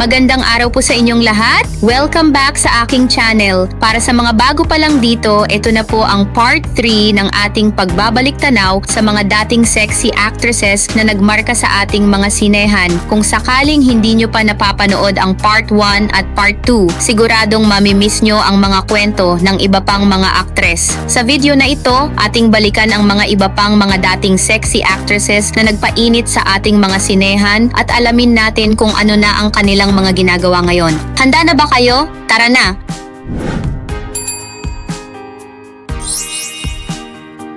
Magandang araw po sa inyong lahat. Welcome back sa aking channel. Para sa mga bago pa lang dito, ito na po ang part 3 ng ating pagbabalik tanaw sa mga dating sexy actresses na nagmarka sa ating mga sinehan. Kung sakaling hindi nyo pa napapanood ang part 1 at part 2, siguradong mamimiss nyo ang mga kwento ng iba pang mga aktres. Sa video na ito, ating balikan ang mga iba pang mga dating sexy actresses na nagpainit sa ating mga sinehan at alamin natin kung ano na ang kanilang mga ginagawa ngayon. Handa na ba kayo? Tara na!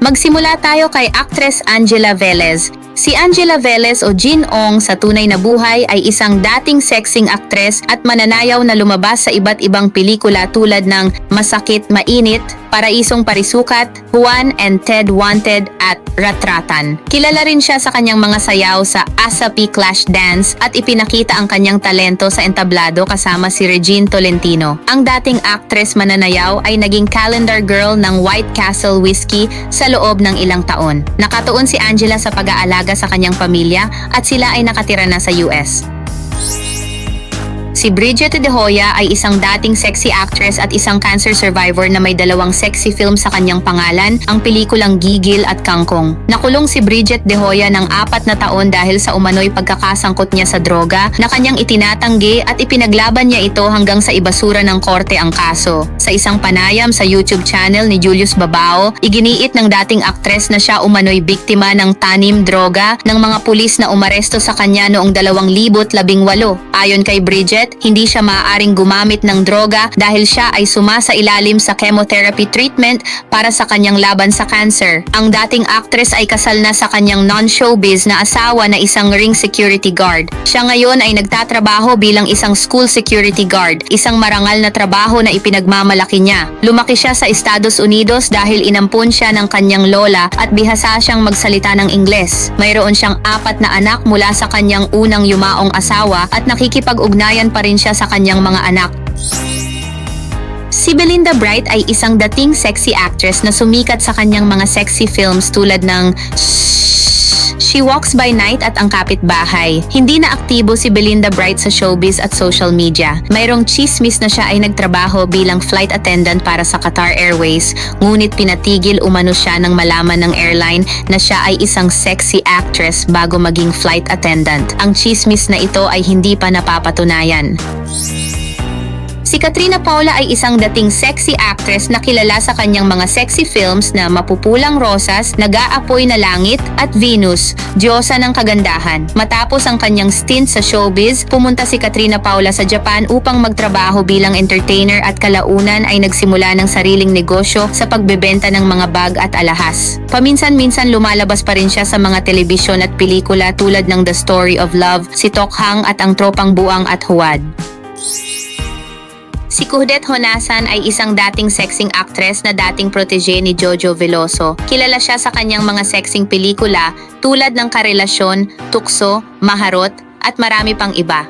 Magsimula tayo kay actress Angela Velez. Si Angela Velez o Jean Ong sa tunay na buhay ay isang dating sexing actress at mananayaw na lumabas sa iba't ibang pelikula tulad ng Masakit Mainit, Paraisong Parisukat, Juan and Ted Wanted at Ratratan. Kilala rin siya sa kanyang mga sayaw sa Asapi Clash Dance at ipinakita ang kanyang talento sa entablado kasama si Regine Tolentino. Ang dating actress mananayaw ay naging calendar girl ng White Castle Whiskey sa loob ng ilang taon. Nakatuon si Angela sa pag-aalaga sa kanyang pamilya at sila ay nakatira na sa US. Si Bridget De Hoya ay isang dating sexy actress at isang cancer survivor na may dalawang sexy film sa kanyang pangalan, ang pelikulang Gigil at Kangkong. Nakulong si Bridget De Hoya ng apat na taon dahil sa umano'y pagkakasangkot niya sa droga na kanyang itinatanggi at ipinaglaban niya ito hanggang sa ibasura ng korte ang kaso. Sa isang panayam sa YouTube channel ni Julius Babao, iginiit ng dating aktres na siya umano'y biktima ng tanim droga ng mga pulis na umaresto sa kanya noong 2018. Ayon kay Bridget, hindi siya maaaring gumamit ng droga dahil siya ay sumasa ilalim sa chemotherapy treatment para sa kanyang laban sa cancer. Ang dating actress ay kasal na sa kanyang non-showbiz na asawa na isang ring security guard. Siya ngayon ay nagtatrabaho bilang isang school security guard, isang marangal na trabaho na ipinagmamalaki niya. Lumaki siya sa Estados Unidos dahil inampun siya ng kanyang lola at bihasa siyang magsalita ng Ingles. Mayroon siyang apat na anak mula sa kanyang unang yumaong asawa at nakikipag-ugnayan pa rin siya sa kanyang mga anak. Si Belinda Bright ay isang dating sexy actress na sumikat sa kanyang mga sexy films tulad ng She Walks by Night at Ang Kapitbahay. Hindi na aktibo si Belinda Bright sa showbiz at social media. Mayroong chismis na siya ay nagtrabaho bilang flight attendant para sa Qatar Airways, ngunit pinatigil umano siya ng malaman ng airline na siya ay isang sexy actress bago maging flight attendant. Ang chismis na ito ay hindi pa napapatunayan. Si Katrina Paula ay isang dating sexy actress na kilala sa kanyang mga sexy films na Mapupulang Rosas, Nag-aapoy na Langit at Venus, Diyosa ng Kagandahan. Matapos ang kanyang stint sa showbiz, pumunta si Katrina Paula sa Japan upang magtrabaho bilang entertainer at kalaunan ay nagsimula ng sariling negosyo sa pagbebenta ng mga bag at alahas. Paminsan-minsan lumalabas pa rin siya sa mga telebisyon at pelikula tulad ng The Story of Love, Si Tokhang at Ang Tropang Buang at Huwad. Si Kuhdet Honasan ay isang dating sexing actress na dating protege ni Jojo Veloso. Kilala siya sa kanyang mga sexing pelikula tulad ng Karelasyon, Tukso, Maharot at marami pang iba.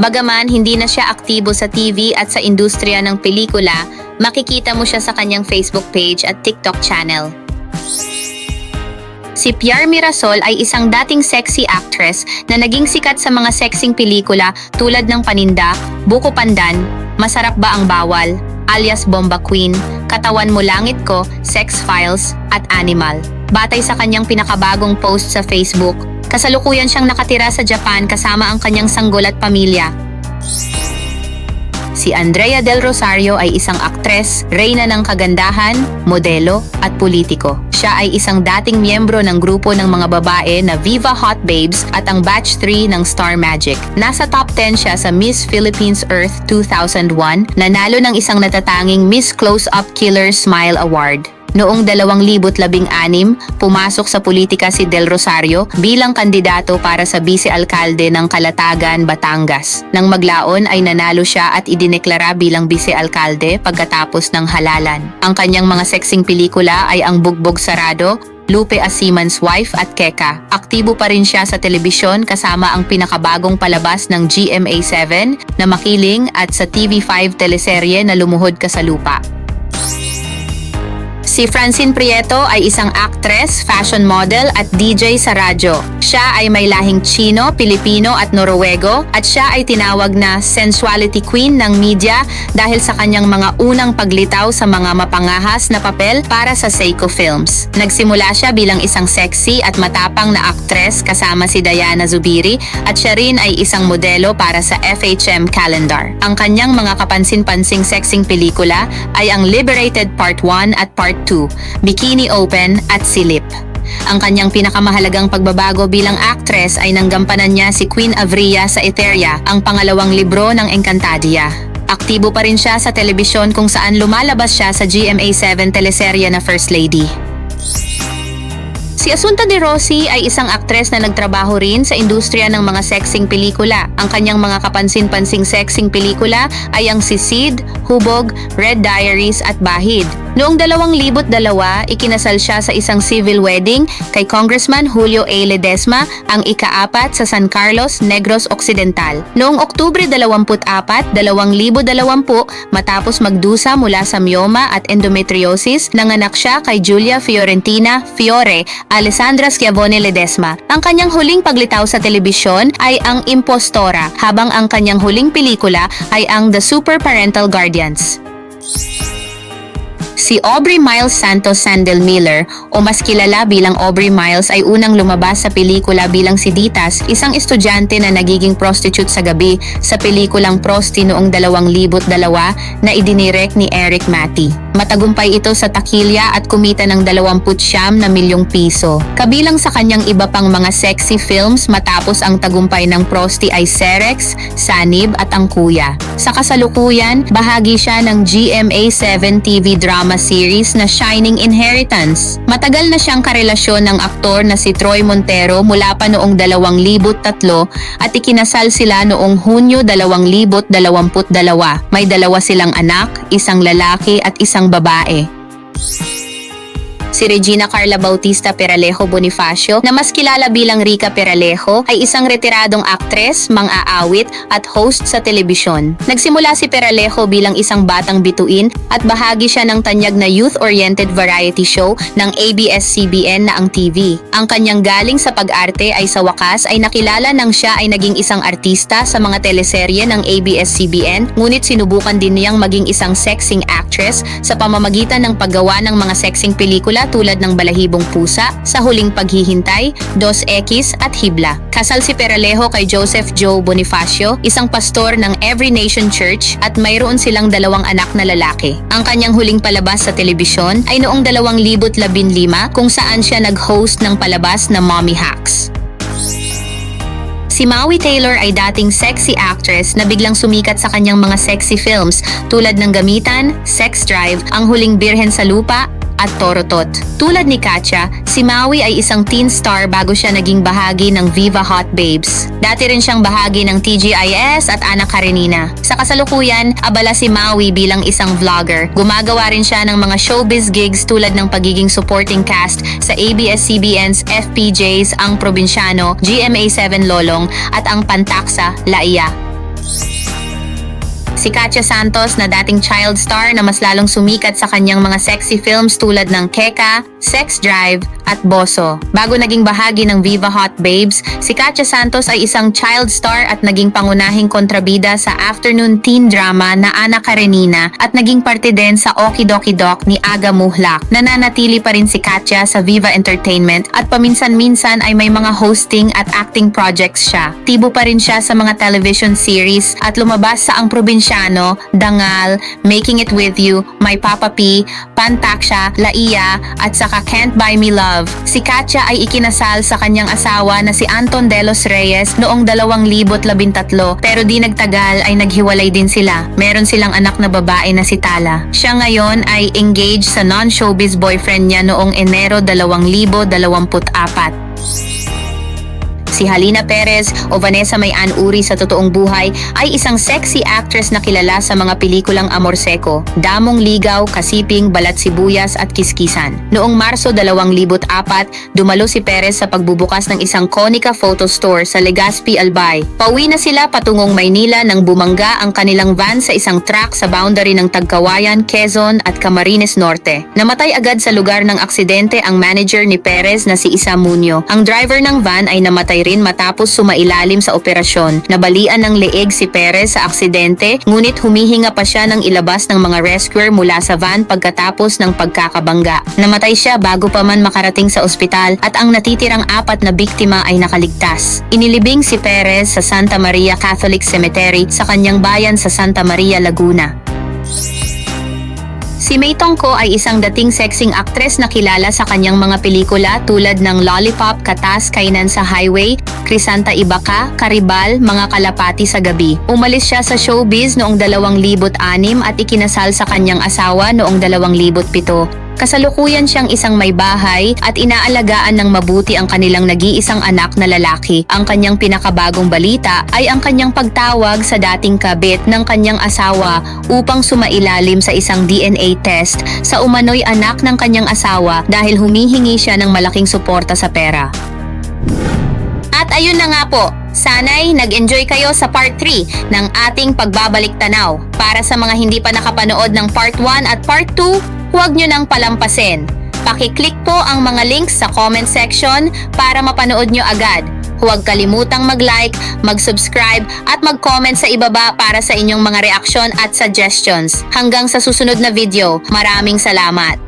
Bagaman hindi na siya aktibo sa TV at sa industriya ng pelikula, makikita mo siya sa kanyang Facebook page at TikTok channel. Si Piar Mirasol ay isang dating sexy actress na naging sikat sa mga sexing pelikula tulad ng Paninda, Buko Pandan, Masarap ba ang bawal, alias Bomba Queen, Katawan mo langit ko, Sex Files, at Animal. Batay sa kanyang pinakabagong post sa Facebook, kasalukuyan siyang nakatira sa Japan kasama ang kanyang sanggol at pamilya. Si Andrea Del Rosario ay isang aktres, reyna ng kagandahan, modelo at politiko. Siya ay isang dating miyembro ng grupo ng mga babae na Viva Hot Babes at ang Batch 3 ng Star Magic. Nasa top 10 siya sa Miss Philippines Earth 2001, nanalo ng isang natatanging Miss Close-Up Killer Smile Award. Noong 2016, pumasok sa politika si Del Rosario bilang kandidato para sa vice-alkalde ng Kalatagan, Batangas. Nang maglaon ay nanalo siya at idineklara bilang vice-alkalde pagkatapos ng halalan. Ang kanyang mga sexing pelikula ay ang Bugbog Sarado, Lupe Asiman's Wife at Keka. Aktibo pa rin siya sa telebisyon kasama ang pinakabagong palabas ng GMA7 na Makiling at sa TV5 teleserye na Lumuhod Ka sa Lupa. Si Francine Prieto ay isang actress, fashion model at DJ sa radyo. Siya ay may lahing Chino, Pilipino at Noruwego at siya ay tinawag na sensuality queen ng media dahil sa kanyang mga unang paglitaw sa mga mapangahas na papel para sa Seiko Films. Nagsimula siya bilang isang sexy at matapang na aktres kasama si Diana Zubiri at siya rin ay isang modelo para sa FHM calendar. Ang kanyang mga kapansin-pansing sexing pelikula ay ang Liberated Part 1 at Part 2, Bikini Open at Silip. Ang kanyang pinakamahalagang pagbabago bilang actress ay nanggampanan niya si Queen Avria sa Eteria, ang pangalawang libro ng Encantadia. Aktibo pa rin siya sa telebisyon kung saan lumalabas siya sa GMA7 teleserye na First Lady. Si Asunta De Rossi ay isang aktres na nagtrabaho rin sa industriya ng mga sexing pelikula. Ang kanyang mga kapansin-pansing sexing pelikula ay ang Sisid, Hubog, Red Diaries at Bahid. Noong 2002, ikinasal siya sa isang civil wedding kay Congressman Julio A. Ledesma, ang ikaapat sa San Carlos, Negros Occidental. Noong Oktubre 24, 2020, matapos magdusa mula sa myoma at endometriosis, nanganak siya kay Julia Fiorentina Fiore Alessandra Schiavone Ledesma. Ang kanyang huling paglitaw sa telebisyon ay ang Impostora, habang ang kanyang huling pelikula ay ang The Super Parental Guardians. Si Aubrey Miles Santos Sandel Miller o mas kilala bilang Aubrey Miles ay unang lumabas sa pelikula bilang si Ditas, isang estudyante na nagiging prostitute sa gabi sa pelikulang Prosti noong 2002 na idinirect ni Eric Matty. Matagumpay ito sa takilya at kumita ng 29 na milyong piso. Kabilang sa kanyang iba pang mga sexy films matapos ang tagumpay ng Prosti ay Serex, Sanib at Ang Kuya. Sa kasalukuyan, bahagi siya ng GMA7 TV drama series na Shining Inheritance. Matagal na siyang karelasyon ng aktor na si Troy Montero mula pa noong 2003 at ikinasal sila noong Hunyo 2022. May dalawa silang anak, isang lalaki at isang babae si Regina Carla Bautista Peralejo Bonifacio na mas kilala bilang Rica Peralejo ay isang retiradong aktres, mang-aawit at host sa telebisyon. Nagsimula si Peralejo bilang isang batang bituin at bahagi siya ng tanyag na youth-oriented variety show ng ABS-CBN na ang TV. Ang kanyang galing sa pag-arte ay sa wakas ay nakilala nang siya ay naging isang artista sa mga teleserye ng ABS-CBN ngunit sinubukan din niyang maging isang sexing actress sa pamamagitan ng paggawa ng mga sexing pelikula tulad ng Balahibong Pusa, Sa Huling Paghihintay, Dos X at Hibla. Kasal si Peralejo kay Joseph Joe Bonifacio, isang pastor ng Every Nation Church at mayroon silang dalawang anak na lalaki. Ang kanyang huling palabas sa telebisyon ay noong 2015 kung saan siya nag-host ng palabas na Mommy Hacks. Si Maui Taylor ay dating sexy actress na biglang sumikat sa kanyang mga sexy films tulad ng Gamitan, Sex Drive, Ang Huling Birhen sa Lupa, at Torotot. Tulad ni Katya, si Maui ay isang teen star bago siya naging bahagi ng Viva Hot Babes. Dati rin siyang bahagi ng TGIS at Ana Karenina. Sa kasalukuyan, abala si Maui bilang isang vlogger. Gumagawa rin siya ng mga showbiz gigs tulad ng pagiging supporting cast sa ABS-CBN's FPJs Ang Probinsyano, GMA7 Lolong at Ang Pantaksa, Laia. Si Katya Santos na dating child star na mas lalong sumikat sa kanyang mga sexy films tulad ng Keka, Sex Drive at Boso. Bago naging bahagi ng Viva Hot Babes, si Katya Santos ay isang child star at naging pangunahing kontrabida sa afternoon teen drama na Ana Karenina at naging parte din sa Okidoki Doc ni Aga Muhlak. Nananatili pa rin si Katya sa Viva Entertainment at paminsan-minsan ay may mga hosting at acting projects siya. Tibo pa rin siya sa mga television series at lumabas sa Ang Probinsyano, Dangal, Making It With You, My Papa P, Pantaksya, Laia at saka Can't Buy Me Love. Si Katya ay ikinasal sa kanyang asawa na si Anton Delos Reyes noong 2013 pero di nagtagal ay naghiwalay din sila. Meron silang anak na babae na si Tala. Siya ngayon ay engaged sa non-showbiz boyfriend niya noong Enero 2024. Si Halina Perez o Vanessa Mayan Uri sa totoong buhay ay isang sexy actress na kilala sa mga pelikulang Amor Seco, Damong Ligaw, Kasiping, Balat Sibuyas at Kiskisan. Noong Marso 2004, dumalo si Perez sa pagbubukas ng isang Konica Photo Store sa Legazpi, Albay. Pauwi na sila patungong Maynila nang bumangga ang kanilang van sa isang truck sa boundary ng Tagkawayan, Quezon at Camarines Norte. Namatay agad sa lugar ng aksidente ang manager ni Perez na si Isa Munyo. Ang driver ng van ay namatay rin matapos sumailalim sa operasyon. Nabalian ng leeg si Perez sa aksidente ngunit humihinga pa siya ng ilabas ng mga rescuer mula sa van pagkatapos ng pagkakabangga. Namatay siya bago pa man makarating sa ospital at ang natitirang apat na biktima ay nakaligtas. Inilibing si Perez sa Santa Maria Catholic Cemetery sa kanyang bayan sa Santa Maria, Laguna. Si May Tongko ay isang dating sexing actress na kilala sa kanyang mga pelikula tulad ng Lollipop, Katas, Kainan sa Highway, Krisanta Ibaka, Karibal, Mga Kalapati sa Gabi. Umalis siya sa showbiz noong 2006 at ikinasal sa kanyang asawa noong 2007. Kasalukuyan siyang isang may bahay at inaalagaan ng mabuti ang kanilang nag-iisang anak na lalaki. Ang kanyang pinakabagong balita ay ang kanyang pagtawag sa dating kabit ng kanyang asawa upang sumailalim sa isang DNA test sa umano'y anak ng kanyang asawa dahil humihingi siya ng malaking suporta sa pera. At ayun na nga po, sana'y nag-enjoy kayo sa part 3 ng ating pagbabalik tanaw. Para sa mga hindi pa nakapanood ng part 1 at part 2, huwag nyo nang palampasin. Pakiclick po ang mga links sa comment section para mapanood nyo agad. Huwag kalimutang mag-like, mag-subscribe at mag-comment sa ibaba para sa inyong mga reaksyon at suggestions. Hanggang sa susunod na video, maraming salamat!